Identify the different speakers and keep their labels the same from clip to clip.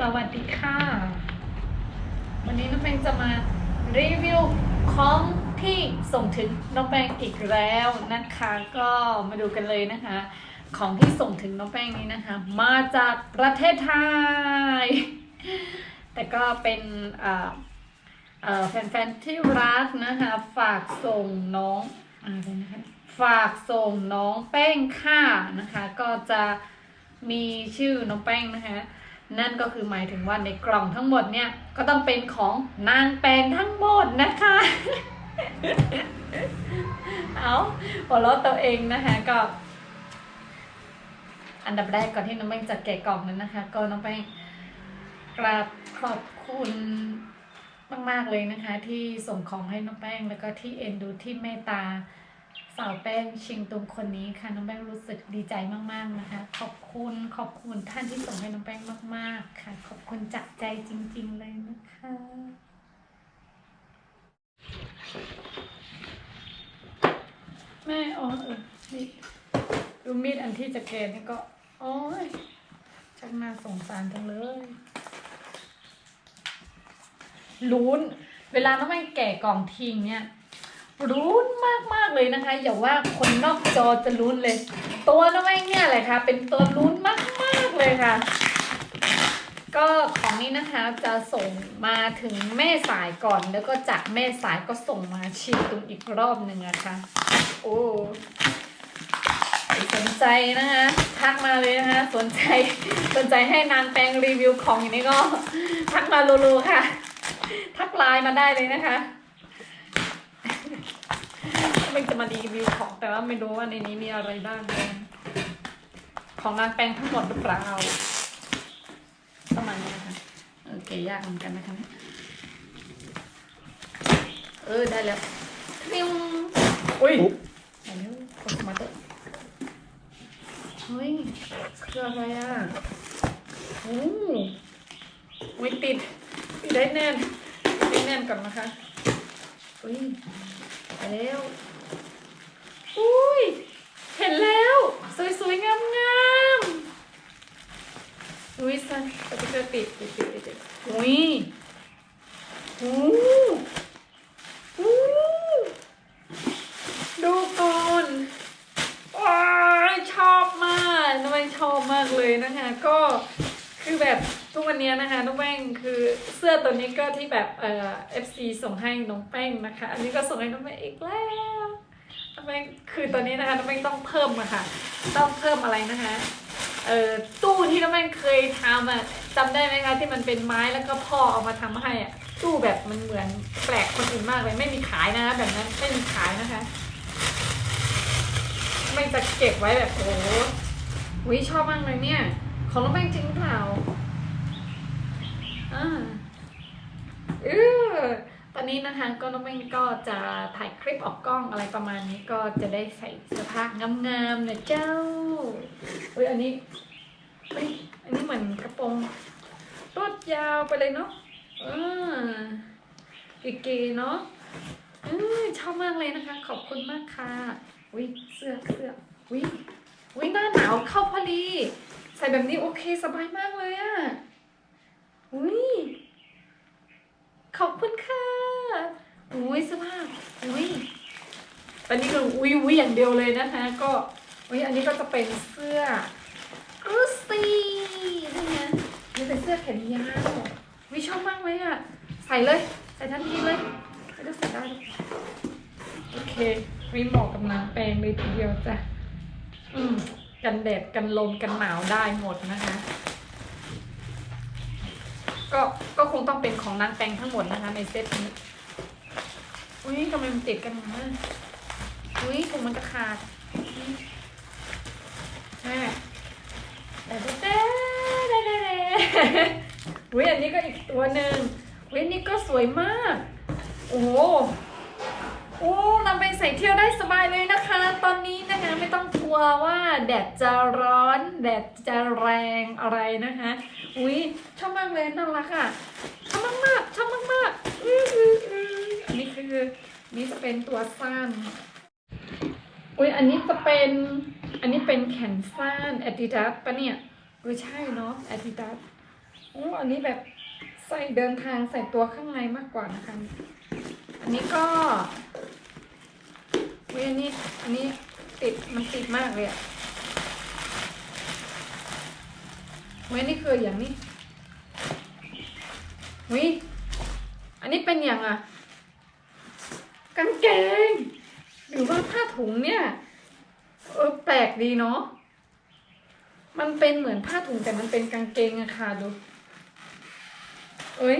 Speaker 1: สวัสดีค่ะ วันนี้น้องแป้งจะมารีวิวของที่ส่งถึงน้องแป้งอีกแล้วนะคะ ก็มาดูกันเลยนะคะ ของที่ส่งถึงน้องแป้งนี้นะคะ มาจากประเทศไทย แต่ก็เป็นแฟนๆที่รักนะคะ ฝากส่งน้องอะไรนะคะฝากส่งน้องแป้งค่ะนะคะ ก็จะมีชื่อน้องแป้งนะคะ นั่นก็คือหมายถึงว่าในกล่องทั้งหมดเนี่ยก็ต้องเป็นของนางแปงทั้งหมดนะคะ เอาหัวเราะตัวเองนะคะก็ อันดับแรกก่อนที่น้องแป้งจะแกะกล่องนั้นนะคะ ก็น้องแป้งกราบขอบคุณมาก ๆ เลยนะคะ ที่ส่งของให้น้องแป้งแล้วก็ที่เอ็นดูที่เมตตา สาวแป้งชิงตุงคนนี้ค่ะ น้องแป้งรู้สึกดีใจมากๆนะคะ ขอบคุณขอบคุณท่านที่ส่งให้น้องแป้งมาก ๆ ค่ะ ขอบคุณจากใจจริง ๆ เลยนะคะแม่อ๋อเออนี่ดูมีดอันที่จะแกะนี่ก็โอ้ยชักน่าสงสารจังเลยลุ้น เวลาน้องแม่งแกะกล่องทิ้งเนี่ย รุ้นมากมากๆเลยนะคะ อย่าว่าคนนอกจอจะรุ้นเลย ตัวน้องแม่งเนี่ยแหละค่ะ เป็นตัวรุ้นมากๆเลยค่ะ ก็ของนี้นะคะจะส่งมาถึงแม่สายก่อน แล้วก็จากแม่สายก็ส่งมาชิมตุงอีกรอบหนึ่งนะคะโอ้สนใจนะคะทักมาเลยนะคะ สนใจสนใจให้นางแปงรีวิวของอย่างนี้ก็ ทักมารูๆค่ะ ทักไลน์มาได้เลยนะคะ มันจะมารีวิวของแต่ว่าไม่รู้ว่าในนี้มีอะไรบ้างเลยของนางแปงทั้งหมดหรือเปล่าประมาณนี้นะคะโอเคยากเหมือนกันนะคะเออได้แล้วทิวอุ้ยได้แล้วกดมาเตอะเฮ้ยคืออะไรอะโอ้อุ้ยติดติดได้แน่นติดได้แน่นก่อนนะคะอุ้ยไปแล้วอุ้ย เห็นแล้ว สวยๆ งาม ๆอุ้ยสันสติกเกอร์ติดติดติดติดติดอุ้ยอู้อู้ดูก่อนว้าชอบมากน้องแป้งชอบมากเลยนะคะ ก็คือแบบทุกวันนี้นะคะน้องแป้งคือเสื้อตัวนี้ก็ที่แบบเอ่อ FC ส่งให้น้องแป้งนะคะ อันนี้ก็ส่งให้น้องแป้งอีกแล้วน้องแป้งคือตอนนี้นะคะน้องแป้งต้องเพิ่มอะค่ะ ต้องเพิ่มอะไรนะคะเอ่อต ที่น้องแป้งเคยทำอะจำได้ไหมคะที่มันเป็นไม้แล้วก็พ่อเอามาทำให้อะตู้แบบมันเหมือนแปลกคนอื่นมากเลยไม่มีขายนะคะแบบนั้นไม่มีขายนะคะไม่จะเก็บไว้แบบโอ้โหวิชอบมากเลยเนี่ย ของน้องแป้งจริงเปล่าอ่าเออตอนนี้นะคะก็น้องแป้งก็จะถ่ายคลิปออกกล้องอะไรประมาณนี้ก็จะได้ใส่เสื้อผ้างามๆนะเจ้าเฮ้ยอันนี้ อันนี้เหมือนกระโปรงรดยาวไปเลยเนาะอ่าเก๋ๆเนาะเออชอบมากเลยนะคะ ขอบคุณมากค่ะวิเสื้อเสื้อวิวิหน้าหนาวเข้าพอดีใส่แบบนี้โอเคสบายมากเลยอะ่ะวิขอบคุณค่ะอุ้ยสภาพอุ้ยตอนนี้คืออุ้ยอุ้ยอย่างเดียวเลยนะคะ ก็อุ้ยอันนี้ก็จะเป็นเสื้อ ซี่นี่ไงนี่เป็นเสื้อแขนยาววิชอบมากเลยอะ ใส่เลย ใส่ทันทีเลยไม่ต้องใส่ได้โอเควิเหมาะกับนางแปลงเลยทีเดียวจ้ะ อืม กันแดด กันลม กันหนาวได้หมดนะคะ ก็ ก็คงต้องเป็นของนางแปลงทั้งหมดนะคะ ในเซตนี้ อุ้ยทำไมมันติดกันอย่างนั้นอุ้ยถุงมันจะขาดแม่ แต่แต่แต่แต่แต่อุ้ยอันนี้ก็อีกตัวหนึ่งอุ้ยนนี้ก็สวยมาก โอ้โหโอ้นำไปใส่เที่ยวได้สบายเลยนะคะ ตอนนี้นะคะไม่ต้องกลัวว่าแดดจะร้อน แดดจะแรงอะไรนะคะ อุ้ยชอบมากเลยน่ารักอะชอบมากๆชอบมากๆอันนี้คือนี่จะเป็นตัวสั้น อุ้ยอันนี้จะเป็น อันนี้เป็นแขนสั้น Adidas ปะเนี่ยเออใช่เนาะ Adidas โอ้อันนี้แบบใส่เดินทางใส่ตัวข้างในมากกว่านะคะ อันนี้ก็เว้ยอันนี้ อันนี้ติดมันติดมากเลยอะเว้ยนี่คืออย่างนี้วิอันนี้เป็นอย่างอะกางเกง หรือว่าผ้าถุงเนี่ยเออแปลกดีเนาะมันเป็นเหมือนผ้าถุงแต่มันเป็นกางเกงอะค่ะดูเอ้ย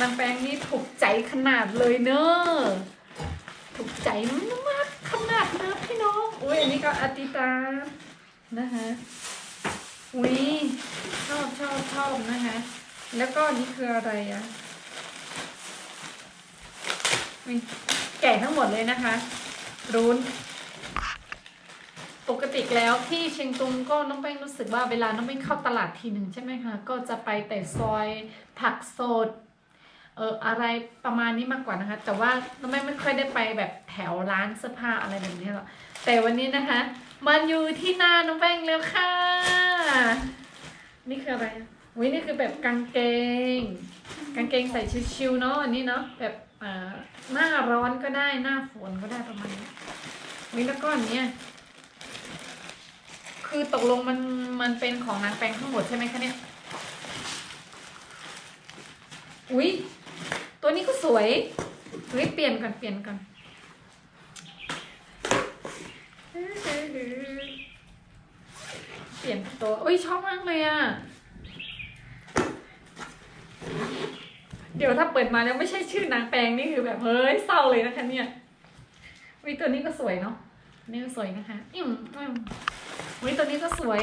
Speaker 1: นางแปลงนี่ถูกใจขนาดเลยเนอะถูกใจมากขนาดนะพี่น้องอุ้ยอันนี้ก็อติตานะคะอุ้ยชอบชอบชอบนะคะแล้วก็อันนี่คืออะไรอะอุ๊ย แก่ทั้งหมดเลยนะคะ รุนปกติแล้วที่เชียงตุงก็น้องแป้งรู้สึกว่าเวลาน้องแป้งเข้าตลาดทีหนึ่งใช่ไหมคะก็จะไปแต่ซอยผักสดเอออะไรประมาณนี้มากกว่านะคะ แต่ว่าน้องแป้งไม่ค่อยได้ไปแบบแถวร้านเสื้อผ้าอะไรแบบนี้หรอกแต่วันนี้นะคะ มันอยู่ที่หน้าน้องแป้งแล้วค่ะ นี่คืออะไรอะอุ้ยนี่คือแบบกางเกง กางเกงใส่ชิวๆเนาะอันนี้เนาะแบบ หน้าร้อนก็ได้หน้าฝนก็ได้ประมาณนี้อุ้ยแล้วก็อันเนี้ยคือตกลงมันมันเป็นของนางแปลงทั้งหมดใช่ไหมคะเนี่ย อุ๊ยตัวนี้ก็สวยเฮ้ยเปลี่ยนก่อนเปลี่ยนก่อนเปลี่ยนตัวอุ้ยชอบมากเลยอะ ดี๋ยวถ้าเปิดมาแล้วไม่ใช่ชื่อนางแปงนี่คือแบบเฮ้ยเศร้าเลยนะคะเนี่ยวิตัวนี้ก็สวยเนาะนี่ก็สวยนะคะอืมอืมวิตัวนี้ก็สวย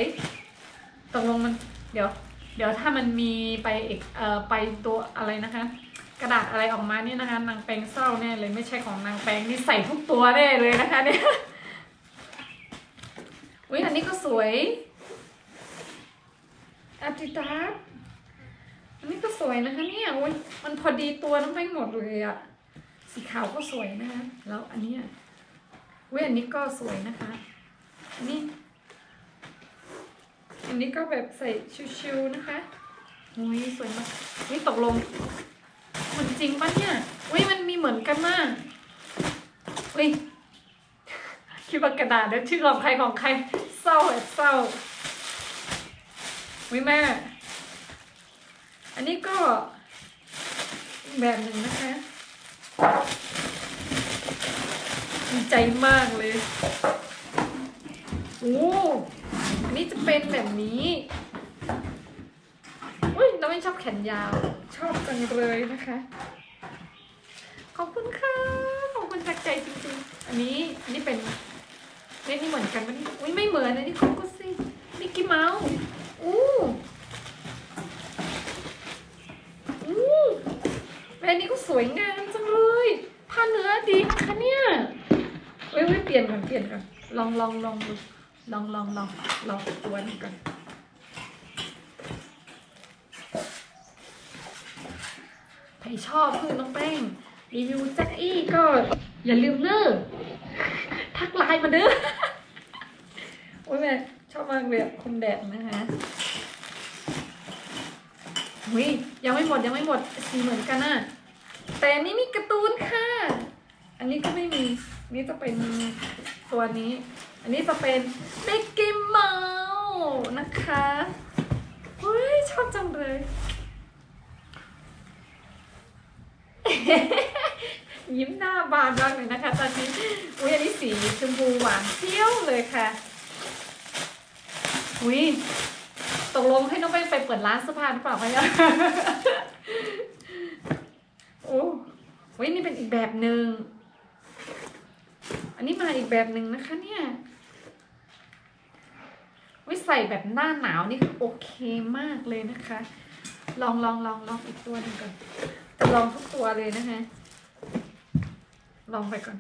Speaker 1: ตกลงมันเดี๋ยว เดี๋ยวถ้ามันมีไปอีกเอ่อไปตัวอะไรนะคะ กระดาษอะไรออกมานี่นะคะ นางแปงเศร้าแน่เลยไม่ใช่ของนางแปงนี่ใส่ทุกตัวแน่เลยนะคะเนี่ยอุ้ยอันนี้ก็สวยอาติตาส อันนี้ก็สวยนะคะเนี่ยมันพอดีตัวน้งแปหมดเลยอะสีขาวก็สวยนะคะแล้วอันนี้ยอุ้ยอันนี้ก็สวยนะคะอันนี้ อันนี้ก็แบบใส่ชิวๆนะคะอุ้ยสวยมากอุ้ยตกลงเหมือนจริงปะเนี่ยอุ้ยมันมีเหมือนกันมากอุ้ยคิดว่ากระดาษแล้วชื่อของใครของใครเศร้าแบบเศร้าอุ้ยแม่ อันนี้ก็แบบหนึ่งนะคะ ดีใจมากเลยโอ้อันนี้จะเป็นแบบนี้อุ้ยน้องไม่ชอบแขนยาว ชอบจังเลยนะคะ ขอบคุณค่ะ ขอบคุณจากใจจริงๆ อันนี้อันนี้เป็นเล่นนี่เหมือนกันปะเนี่อุ้ยไม่เหมือนอันนี้ของก็สิมิกกี้เมาส์อู้อู้ แบรนด์นี้ก็สวยงามจังเลยผ้าเนื้อดีนะคะเนี่ยเว้ยเว้ยเปลี่ยนก่อนเปลี่ยนก่อนลองลองลองดูลองลองลองลองอีกตัวหนึงก่อนใครชอบคือน้องแป้งรีวิวแจ็คอี้ก็อย่าลืมเนอะทักไลน์มาเด้อโอ้ยแม่ชอบมากเลยอะคมแดดนะคะวิยังไม่หมดยังไม่หมดสีเหมือนกันอะ แต่อันนี้มีการ์ตูนค่ะ อันนี้ก็ไม่มี นี่จะเป็นตัวนี้ อันนี้จะเป็นมิกกี้เมาส์นะคะเฮ้ยชอบจังเลย ยิ้มหน้าบานมากเลยนะคะตอนนี้ อุ้ยอันนี้สีชมพูหวานเที่ยวเลยค่ะ อุ้ยตกลงให้น้องไปไปเปิดร้านเสื้อผ้าหรือเปล่าคะเนี่ย โอ้อุ้ยนี่เป็นอีกแบบหนึ่ง อันนี้มาอีกแบบหนึ่งนะคะเนี่ยวิใส่แบบหน้าหนาวนี่คือโอเคมากเลยนะคะ ลองลองลองลองอีกตัวหนึ่งก่อนจะลองทุกตัวเลยนะคะ ลองไปก่อน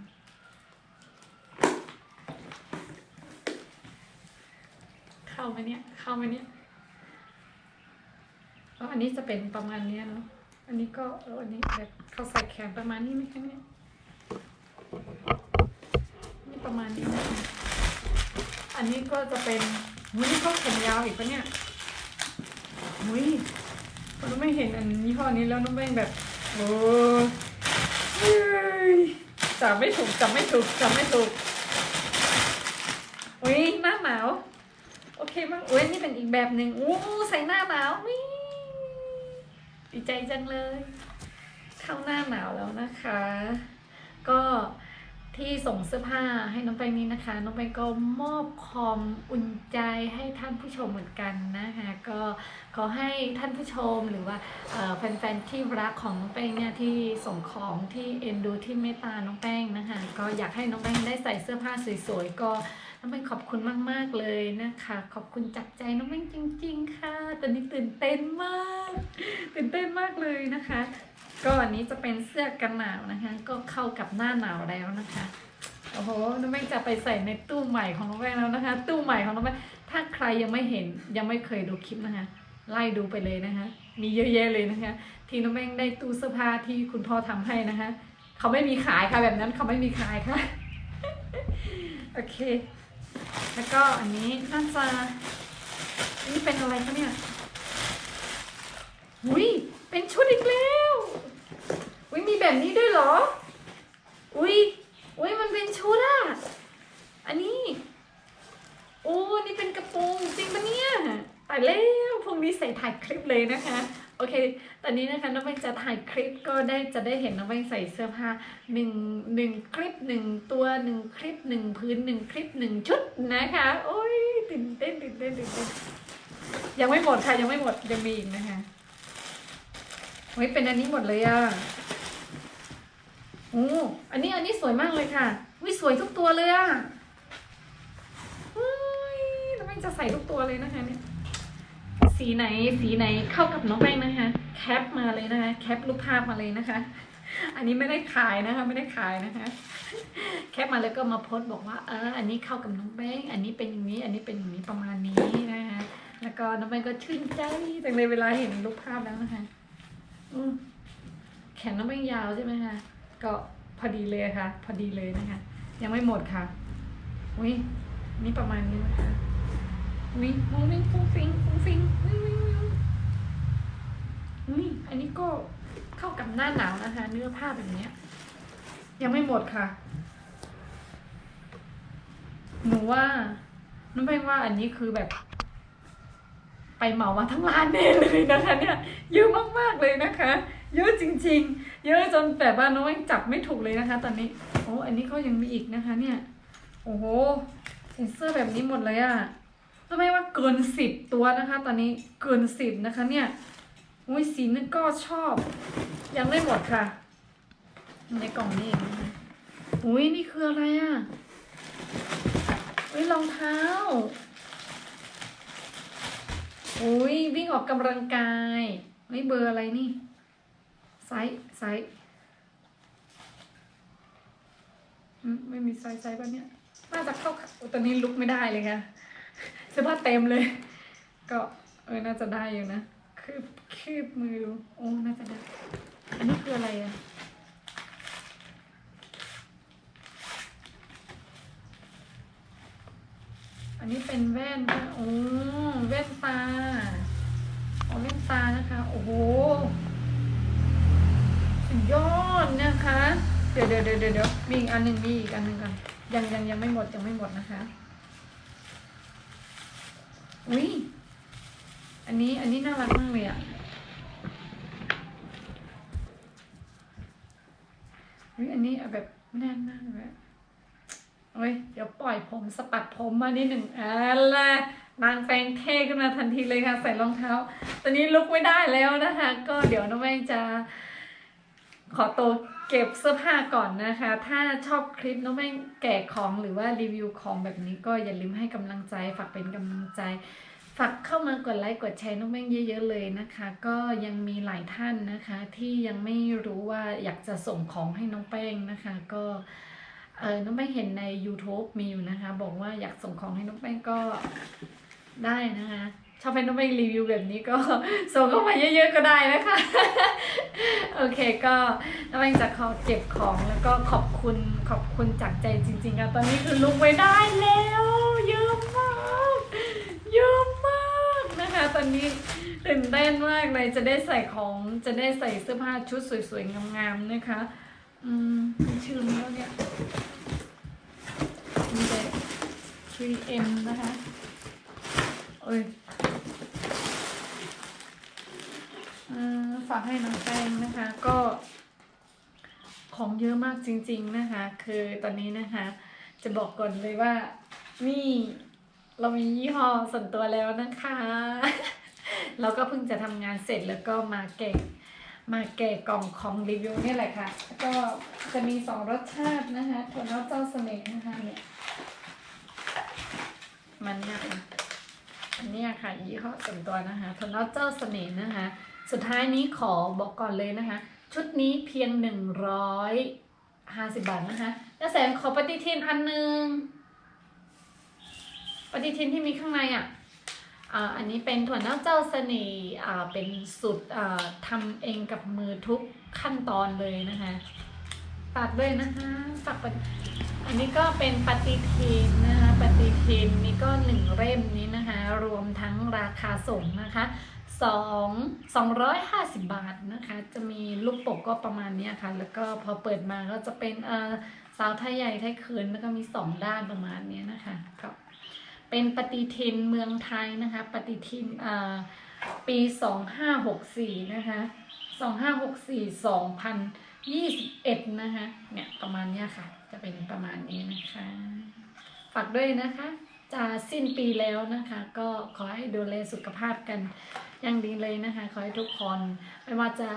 Speaker 1: เข้าไหมเนี่ย เข้าไหมเนี่ยแล้วอันนี้จะเป็นประมาณเนี้ยเนาะ อันนี้ก็เอออันนี้แบบเขาใส่แขนประมาณนี้ไหมคะเนี่ยนี่ประมาณนี้นะอันนี้ก็จะเป็นหุ้ยนี่ก็แขนยาวอีกปะเนี่ยอุ้ยพอน้องไม่เห็นอันยี่ห้อนี้แล้วน้องแป้งแบบโอ้ยจับไม่ถูกจับไม่ถูกจับไม่ถูกอุ้ยหน้าหนาว โอเคมากอุ้ยนี่เป็นอีกแบบหนึ่งอู้ใส่หน้าหนาวนี่ ดีใจจังเลย เข้าหน้าหนาวแล้วนะคะ ก็ที่ส่งเสื้อผ้าให้น้องแป้งนี้นะคะ น้องแป้งก็มอบความอุ่นใจให้ท่านผู้ชมเหมือนกันนะคะ ก็ขอให้ท่านผู้ชมหรือว่าแฟนๆที่รักของน้องแป้งเนี่ยที่ส่งของที่เอ็นดูที่เมตตาน้องแป้งนะคะ ก็อยากให้น้องแป้งได้ใส่เสื้อผ้าสวยๆก็ น้องแป้งขอบคุณมาก ๆ เลยนะคะ ขอบคุณจากใจน้องแป้งจริง ๆ ค่ะ ตอนนี้ตื่นเต้นมาก ตื่นเต้นมากเลยนะคะ ก็อันนี้จะเป็นเสื้อกันหนาวนะคะ ก็เข้ากับหน้าหนาวแล้วนะคะโอ้โห น้องแป้งจะไปใส่ในตู้ใหม่ของน้องแป้งแล้วนะคะ ตู้ใหม่ของน้องแป้งถ้าใครยังไม่เห็นยังไม่เคยดูคลิปนะคะ ไล่ดูไปเลยนะคะ มีเยอะแยะเลยนะคะ ที่น้องแป้งได้ตู้เสื้อผ้าที่คุณพ่อทำให้นะคะ เขาไม่มีขายค่ะแบบนั้นเขาไม่มีขายค่ะ โอเค แล้วก็อันนี้น่าจะนี่เป็นอะไรคะเนี่ยอุ้ยเป็นชุดอีกแล้วอุ้ยมีแบบนี้ด้วยเหรอ อุ้ยอุ้ยมันเป็นชุดอะอันนี้โอ้นี่เป็นกระโปรงจริงปะเนี่ยตายแล้วพรุ่งนี้ใส่ถ่ายคลิปเลยนะคะ เค ตอนนี้นะคะน้องแป้งจะถ่ายคลิปก็ได้จะได้เห็นน้องแป้งใส่เสื้อผ้าหนึ่งหนึ่งคลิปหนึ่งตัวหนึ่งคลิปหนึ่งพื้นหนึ่งคลิปหนึ่งชุดนะคะ โอ้ยตื่นเต้นตื่นเต้นตื่นเต้นยังไม่หมดค่ะยังไม่หมดยังมีอีกนะคะเฮ้ยเป็นอันนี้หมดเลยอะโอ้อันนี้อันนี้สวยมากเลยค่ะวิสวยทุกตัวเลยอะเฮ้ยน้องแป้งจะใส่ทุกตัวเลยนะคะเนี่ย สีไหนสีไหนเข้ากับน้องแป้งนะคะ แคปมาเลยนะคะ แคปรูปภาพมาเลยนะคะ อันนี้ไม่ได้ขายนะคะ ไม่ได้ขายนะคะ แคปมาแล้วก็มาโพสบอกว่า เออ อันนี้เข้ากับน้องแป้งอันนี้เป็นอย่างนี้ อันนี้เป็นอย่างนี้ประมาณนี้นะคะ แล้วก็น้องแป้งก็ชื่นใจจังเลยเวลาเห็นรูปภาพแล้วนะคะอืแขนน้องแป้งยาวใช่ไหมคะก็พอดีเลยค่ะ พอดีเลยนะคะ ยังไม่หมดค่ะอุ้ยนี่ประมาณนี้นะคะวิมองวิ่งฟุ้งฟิงฟุ้งวิววิววิวอุ้ยอันนี้ก็เข้ากับ หน้าหนาวนะคะ เนื้อผ้าแบบนี้ยังไม่หมดค่ะ หนูว่าน้องแป้งว่าอันนี้คือแบบ ไปเหมามาทั้งร้านแน่เลยนะคะเนี่ยเยอะมากๆเลยนะคะ เยอะจริง ๆ เยอะจนแบบว่าน้องแป้งจับไม่ถูกเลยนะคะ ตอนนี้โอ้อันนี้ก็ยังมีอีกนะคะ เนี่ย โอ้โหเสื้อแบบนี้หมดเลยอะทำไมว่าเกินสิบตัวนะคะ ตอนนี้เกินสิบนะคะ เนี่ย อุ้ยสีนึกก็ชอบ ยังไม่หมดค่ะ ในกล่องนี้เองนะคะอุ้ยนี่คืออะไรอะอุ้ยรองเท้า อุ้ยวิ่งออกกำลังกายไม่เบอร์อะไรนี่ไซส์ไซส์ไม่มีไซส์ไซส์ป่ะเนี่ยน่าจะเข้าอุตอนนี้ลุกไม่ได้เลยค่ะเสื้อผ้าเต็มเลย ก็เออน่าจะได้อยู่นะ คืบคืบมือโอ้น่าจะได้อันนี้คืออะไรอะอันนี้เป็นแว่นค่ะโอ้แว่นตาเอาแว่นตานะคะ โอ้โหสุดยอดนะคะ เดี๋ยวเดี๋ยวเดี๋ยวเดี๋ยวมีอีกอันหนึ่งมีอีกอันหนึ่งกันยังยังยังไม่หมดยังไม่หมดนะคะอุ้ย อันนี้อันนี้น่ารักมากเลยอะอุ้ยอันนี้แบบแน่นมากเลยอะโอ้ยเดี๋ยวปล่อยผมสปัดผมมานิดหนึ่งอะไรนางแปลงเท่ขึ้นมาทันทีเลยค่ะ ใส่รองเท้า ตอนนี้ลุกไม่ได้แล้วนะคะ ก็เดี๋ยวน้องแม่งจะ ขอตัวเก็บเสื้อผ้าก่อนนะคะ ถ้าชอบคลิปน้องแม่งแกะของหรือว่ารีวิวของแบบนี้ก็อย่าลืมให้กำลังใจ ฝากเป็นกำลังใจ ฝากเข้ามากดไลค์กดแชร์น้องแม่งเยอะๆเลยนะคะ ก็ยังมีหลายท่านนะคะ ที่ยังไม่รู้ว่าอยากจะส่งของให้น้องแป้งนะคะ ก็เออน้องแป้งเห็นใน YouTube มีอยู่นะคะ บอกว่าอยากส่งของให้น้องแป้งก็ได้นะคะชอบให้น้องแป้งรีวิวแบบนี้ก็ส่งเข้ามาเยอะๆก็ได้นะคะ โอเคก็น้องแป้งจะขอเก็บของแล้วก็ขอบคุณขอบคุณจากใจจริงๆค่ะตอนนี้คือลุกไม่ได้แล้วเยอะมาก เยอะมากนะคะ ตอนนี้ตื่นเต้นมากเลยจะได้ใส่ของจะได้ใส่เสื้อผ้าชุดสวยๆงามๆนะคะ อืมชื่อไหมวะเนี่ยมีแต่ 3M นะคะเอ้ยเอ่อฝากให้น้องแป้งนะคะก็ ของเยอะมากจริง ๆนะคะ คือตอนนี้นะคะ จะบอกก่อนเลยว่านี่ เรามียี่ห้อส่วนตัวแล้วนะคะ เราก็เพิ่งจะทำงานเสร็จแล้วก็มาแกะมาแกะกล่องของรีวิวนี่แหละค่ะ ก็จะมีสองรสชาตินะคะถั่วเน่าเจ้าเสน่ห์นะคะเนี่ยมันเนี่ยค่ะอันเนี้ยค่ะยี่ห้อส่วนตัวนะคะถั่วเน่าเจ้าเสน่ห์นะคะ สุดท้ายนี้ขอบอกก่อนเลยนะคะ ชุดนี้เพียงหนึ่งร้อยห้าสิบบาทนะคะแล้วแสงขอปฏิทินอันหนึ่ง ปฏิทินที่มีข้างในอะอ่าอันนี้เป็นถั่วเน่าเจ้าเสน่ห์อ่าเป็นสูตรอ่าทำเองกับมือทุกขั้นตอนเลยนะคะฝากด้วยนะคะฝากปอันนี้ก็เป็นปฏิทินนะคะปฏิทินนี่ก็หนึ่งเล่มนี้นะคะ รวมทั้งราคาส่งนะคะสองสองร้อยห้าสิบบาทนะคะ จะมีลูกปกก็ประมาณนี้ค่ะ แล้วก็พอเปิดมาก็จะเป็นเออสาวไทยใหญ่ไทยเขินแล้วก็มีสองด้านประมาณนี้นะคะก็ เป็นปฏิทินเมืองไทยนะคะ ปฏิทินอ่าปี 2564 นะคะ 2564 2021 นะคะ เนี่ยประมาณเนี้ยค่ะ จะเป็นประมาณนี้นะคะ ฝากด้วยนะคะ จะสิ้นปีแล้วนะคะ ก็ขอให้ดูแลสุขภาพกันอย่างดีเลยนะคะ ขอให้ทุกคนไม่ว่าจะ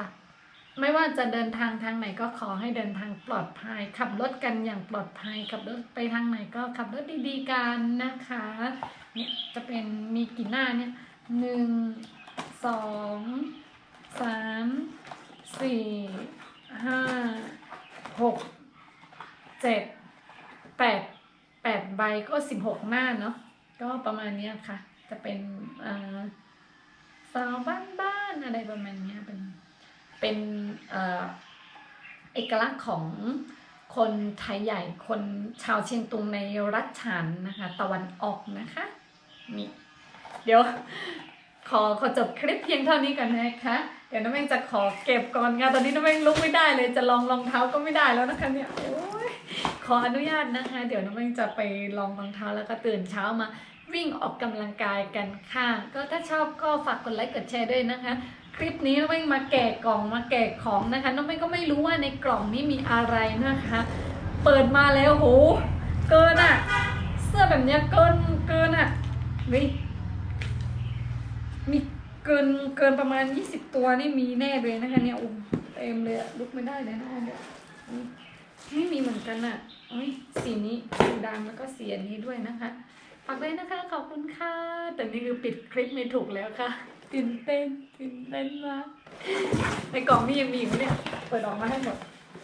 Speaker 1: ไม่ว่าจะเดินทางทางไหนก็ขอให้เดินทางปลอดภัย ขับรถกันอย่างปลอดภัย ขับรถไปทางไหนก็ขับรถดีๆกันนะคะเนี่ยจะเป็นมีกี่หน้าเนี่ยหนึ่งสองสามสี่ห้าหกเจ็ดแปดแปดใบก็สิบหกหน้าเนาะก็ประมาณนี้ค่ะ จะเป็นอ่าสาวบ้านๆอะไรประมาณนี้เป็น เป็นเอกลักษณ์ของคนไทยใหญ่คนชาวเชียงตุงในรัฐฉานนะคะ ตะวันออกนะคะนี่เดี๋ยวขอขอจบคลิปเพียงเท่านี้ก่อนนะคะ เดี๋ยวน้องแมงจะขอเก็บก่อนค่ะตอนนี้น้องแมงลุกไม่ได้เลยจะลองรองเท้าก็ไม่ได้แล้วนะคะเนี่ยโอ้ยขออนุญาตนะคะ เดี๋ยวน้องแมงจะไปลองรองเท้าแล้วก็ตื่นเช้ามาวิ่งออกกำลังกายกันค่ะ ก็ถ้าชอบก็ฝากกดไลค์กดแชร์ด้วยนะคะ คลิปนี้น้องเม้งมาแกะกล่องมาแกะของนะคะน้องเม้งก็ไม่รู้ว่าในกล่องนี้มีอะไรนะคะ เปิดมาแล้วโหเกินอะเสื้อแบบเนี้ยเกินเกินอะวิมีเกินเกินประมาณ 20 ตัวนี่มีแน่เลยนะคะเนี่ยโอ้เต็มเลยอะลุกไม่ได้เลยนะเนี่ยไม่มีเหมือนกันอะสีนี้สีดำแล้วก็สีอันนี้ด้วยนะคะฝากด้วยนะคะขอบคุณค่ะแต่นี่คือปิดคลิปไม่ถูกแล้วค่ะ ตื่นเต้นตื่นเต้นมากในกล่องนี่ยังมีอยู่เนี่ย เปิดออกมาให้หมด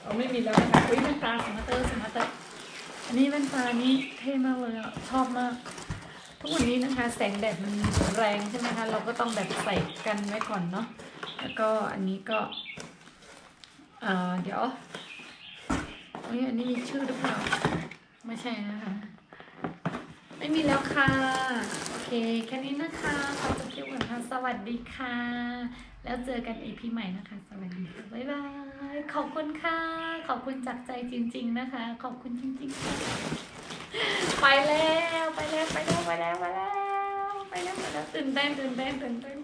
Speaker 1: เอาไม่มีแล้วนะคะอุ้ยแว่นตาสมาร์เตอร์สมาร์เตอร์อันนี้แว่นตานี้เท่มากเลยอะชอบมาก ทุกวันนี้นะคะ แสงแดดมันแรงใช่ไหมคะ เราก็ต้องแบบใส่กันไว้ก่อนเนาะ แล้วก็อันนี้ก็เอ่าเดี๋ยวเฮ้ยอันนี้มีชื่อหรือเปล่า ไม่ใช่นะคะ ไม่มีแล้วค่ะ โอเค แค่นี้นะคะขอบคุณที่ว สวัสดีค่ะ แล้วเจอกันอีพีใหม่นะคะ สวัสดีค่ะบ๊ายบาย ขอบคุณค่ะ ขอบคุณจากใจจริง ๆนะคะ ขอบคุณจริงๆค่ะไปแล้ว ไปแล้ว ไปแล้ว ไปแล้ว ไปแล้ว ไปแล้วไปแล้วตื่นเต้นตื่นเต้นตื่นเต้น